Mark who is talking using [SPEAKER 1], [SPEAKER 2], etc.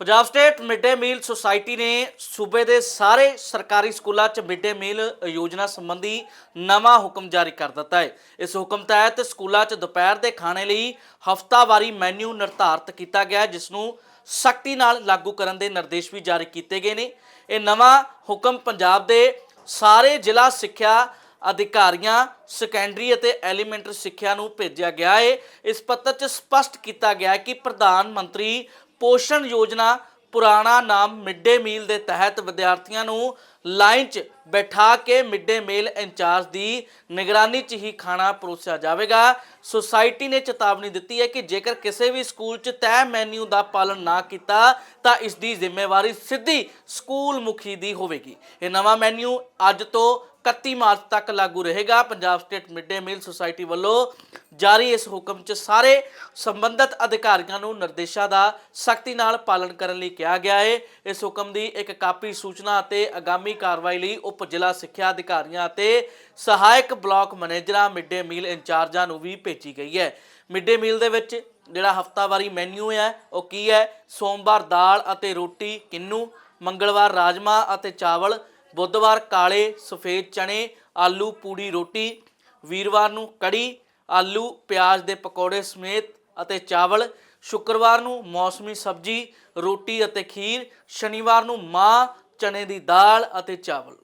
[SPEAKER 1] Punjab state mid day meal society ਨੇ ਸੂਬੇ ਦੇ ਸਾਰੇ ਸਰਕਾਰੀ ਸਕੂਲਾਂ 'ਚ ਮਿਡ ਡੇ ਮੀਲ ਯੋਜਨਾ ਸੰਬੰਧੀ ਨਵਾਂ ਹੁਕਮ ਜਾਰੀ ਕਰ ਦਿੱਤਾ ਹੈ। ਇਸ ਹੁਕਮ ਤਹਿਤ ਸਕੂਲਾਂ 'ਚ ਦੁਪਹਿਰ ਦੇ ਖਾਣੇ ਲਈ ਹਫ਼ਤਾਵਾਰੀ ਮੈਨੂ ਨਿਰਧਾਰਤ ਕੀਤਾ ਗਿਆ ਜਿਸ ਨੂੰ ਸਖਤੀ ਨਾਲ ਲਾਗੂ ਕਰਨ ਦੇ ਨਿਰਦੇਸ਼ ਵੀ ਜਾਰੀ ਕੀਤੇ ਗਏ ਨੇ। ਇਹ ਨਵਾਂ ਹੁਕਮ ਪੰਜਾਬ ਦੇ ਸਾਰੇ ਜ਼ਿਲ੍ਹਾ ਸਿੱਖਿਆ ਅਧਿਕਾਰੀਆਂ, ਸੈਕੰਡਰੀ ਅਤੇ ਐਲੀਮੈਂਟਰੀ ਸਿੱਖਿਆ ਨੂੰ ਭੇਜਿਆ ਗਿਆ ਹੈ। ਇਸ ਪੱਤਰ 'ਚ ਸਪਸ਼ਟ ਕੀਤਾ ਗਿਆ ਹੈ ਕਿ ਪ੍ਰਧਾਨ ਮੰਤਰੀ ਪੋਸ਼ਣ ਯੋਜਨਾ ਪੁਰਾਣਾ ਨਾਮ ਮਿਡ ਡੇ ਮੀਲ ਦੇ ਤਹਿਤ ਵਿਦਿਆਰਥੀਆਂ ਨੂੰ ਲਾਈਨ 'ਚ ਬਿਠਾ ਕੇ ਮਿਡ ਡੇ ਮੀਲ ਇੰਚਾਰਜ ਦੀ ਨਿਗਰਾਨੀ 'ਚ ਹੀ ਖਾਣਾ ਪਰੋਸਿਆ ਜਾਵੇਗਾ। ਸੁਸਾਇਟੀ ਨੇ ਚੇਤਾਵਨੀ ਦਿੱਤੀ ਹੈ ਕਿ ਜੇਕਰ ਕਿਸੇ ਵੀ ਸਕੂਲ 'ਚ ਤੈਅ ਮੈਨੂ ਦਾ ਪਾਲਣ ਨਾ ਕੀਤਾ, ਤਾਂ ਇਸ ਦੀ ਜ਼ਿੰਮੇਵਾਰੀ ਸਿੱਧੀ ਸਕੂਲ ਮੁਖੀ ਦੀ ਹੋਵੇਗੀ। ਇਹ ਨਵਾਂ ਮੈਨੂ ਅੱਜ ਤੋਂ 31 ਮਾਰਚ ਤੱਕ ਲਾਗੂ ਰਹੇਗਾ। Punjab state mid day meal society ਵੱਲੋਂ ਜਾਰੀ ਇਸ ਹੁਕਮ 'ਚ ਸਾਰੇ ਸੰਬੰਧਿਤ ਅਧਿਕਾਰੀਆਂ ਨੂੰ ਨਿਰਦੇਸ਼ਾਂ ਦਾ ਸਖਤੀ ਨਾਲ ਪਾਲਣ ਕਰਨ ਲਈ ਕਿਹਾ ਗਿਆ ਹੈ ਇਸ ਹੁਕਮ ਦੀ ਇੱਕ ਕਾਪੀ ਸੂਚਨਾ ਅਤੇ ਆਗਾਮੀ ਕਾਰਵਾਈ ਲਈ ਉਪ ਜ਼ਿਲ੍ਹਾ ਸਿੱਖਿਆ ਅਧਿਕਾਰੀਆਂ ਅਤੇ ਸਹਾਇਕ ਬਲਾਕ ਮੈਨੇਜਰਾਂ ਮਿਡ ਡੇ ਮੀਲ ਇੰਚਾਰਜਾਂ ਨੂੰ ਵੀ ਭੇਜੀ ਗਈ ਹੈ। ਮਿਡ ਡੇ ਮੀਲ ਦੇ ਵਿੱਚ ਜਿਹੜਾ ਹਫਤਾਵਾਰੀ ਮੈਨੂ ਹੈ ਉਹ ਕੀ ਹੈ? ਸੋਮਵਾਰ ਦਾਲ ਅਤੇ ਰੋਟੀ, ਕਿੰਨੂ, ਮੰਗਲਵਾਰ ਰਾਜਮਾ ਅਤੇ ਚਾਵਲ ਬੁੱਧਵਾਰ ਕਾਲੇ, ਸਫੇਦ ਚਣੇ ਆਲੂ, ਪੂੜੀ, ਰੋਟੀ, ਵੀਰਵਾਰ ਨੂੰ ਕੜੀ, ਆਲੂ, ਪਿਆਜ਼ ਦੇ ਪਕੌੜੇ ਸਮੇਤ ਅਤੇ ਚਾਵਲ, ਸ਼ੁੱਕਰਵਾਰ ਨੂੰ ਮੌਸਮੀ ਸਬਜ਼ੀ, ਰੋਟੀ ਅਤੇ ਖੀਰ, ਸ਼ਨੀਵਾਰ ਨੂੰ ਮਾਂ ਚਣੇ ਦੀ ਦਾਲ ਅਤੇ ਚਾਵਲ।